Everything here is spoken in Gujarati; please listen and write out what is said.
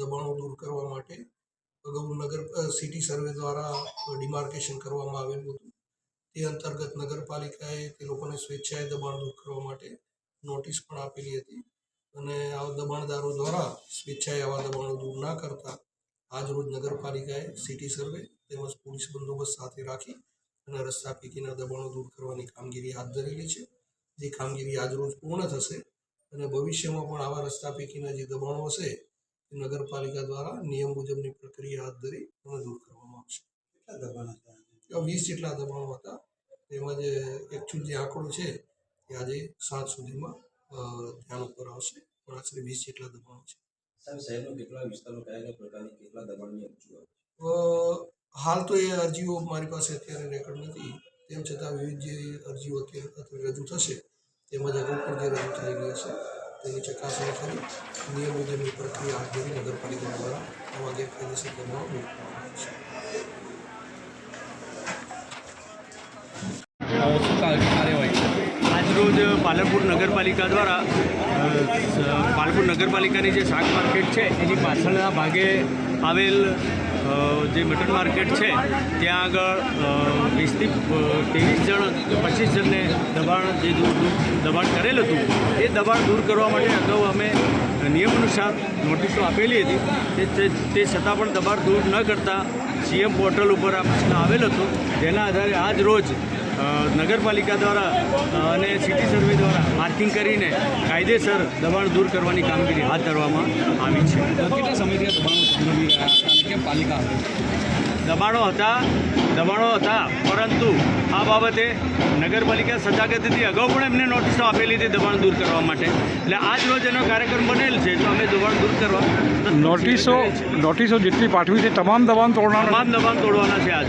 દબાણો દૂર કરવા માટે અગાઉ નગર સિટી સર્વે દ્વારા ડિમાર્કેશન કરવામાં આવેલું હતું. તે અંતર્ગત નગરપાલિકાએ તે લોકોને સ્વેચ્છાએ દબાણ દૂર કરવા માટે નોટિસ પણ આપેલી હતી અને આ દબાણદારો દ્વારા સ્વેચ્છાએ આવા દબાણો દૂર ના કરતા આજરોજ નગરપાલિકાએ સિટી સર્વે તેમજ પોલીસ બંદોબસ્ત સાથે રાખી અને રસ્તા પૈકીના દબાણો દૂર કરવાની કામગીરી હાથ ધરેલી છે. જે કામગીરી આજરોજ પૂર્ણ થશે અને ભવિષ્યમાં પણ આવા રસ્તા પૈકીના જે દબાણો હશે નગરપાલિકા દ્વારા નિયમ મુજબની પ્રક્રિયા હાથ ધરી અને દૂર કરવામાં આવશે. કેટલા દબાણ હતા? વીસ જેટલા દબાણો હતા. તેમજ એકચ્યુઅલ જે આંકડો છે એ આજે સાંજ સુધીમાં ધ્યાન ઉપર આવશે. પણ આશરે વીસ જેટલા દબાણો છે. સાહેબ શહેરનો કેટલા વિસ્તારમાં કયા કયા પ્રકારની કેટલા દબાણની અરજીઓ હાલ તો એ અરજીઓ મારી પાસે અત્યારે રેકોર્ડ નથી. તેમ છતાં વિવિધ જે અરજીઓ અત્યારે રજૂ થશે તેમજ અગાઉ પણ જે રજૂ થયેલી હશે. તેની ચકાસણી કરી નિયમ મુજબની પ્રક્રિયા હાથ ધરી નગરપાલિકા દ્વારા આવા ગેરકાયદેસર કાર્યવાહી આજરોજ પાલનપુર નગરપાલિકા દ્વારા પાલનપુર નગરપાલિકાની જે શાક માર્કેટ છે, એની પાછળના ભાગે આવેલ જે મટન માર્કેટ છે, ત્યાં આગળ વીસથી ત્રેવીસ જણ, પચીસ જણને દબાણ જે દબાણ કરેલ હતું, એ દબાણ દૂર કરવા માટે અગાઉ અમે નિયમ અનુસાર નોટિસો આપેલી હતી. તે છતાં પણ દબાણ દૂર ન કરતા સીએમ પોર્ટલ ઉપર આ પ્રશ્ન આવેલ હતો. જેના આધારે આજ રોજ નગરપાલિકા દ્વારા અને સિટી સર્વે દ્વારા માર્કિંગ કરીને કાયદેસર દબાણ દૂર કરવાની કામગીરી હાથ ધરવામાં આવી છે. કેટલા સમયથી દબાણો સંભવી રહ્યા હતા કેમ પાલિકા દબાણો હતા દબાણો હતા પરંતુ આ બાબતે નગરપાલિકા સજાગ હતી અગાઉ પણ એમને નોટિસો આપેલી હતી દબાણ દૂર કરવા માટે. એટલે આજ રોજ એનો કાર્યક્રમ બનેલ છે તો અમે દબાણ દૂર કરવા નોટિસો નોટિસો જેટલી પાઠવી છે તમામ દબાણ તોડવાના તમામ દબાણ તોડવાના છે આજ.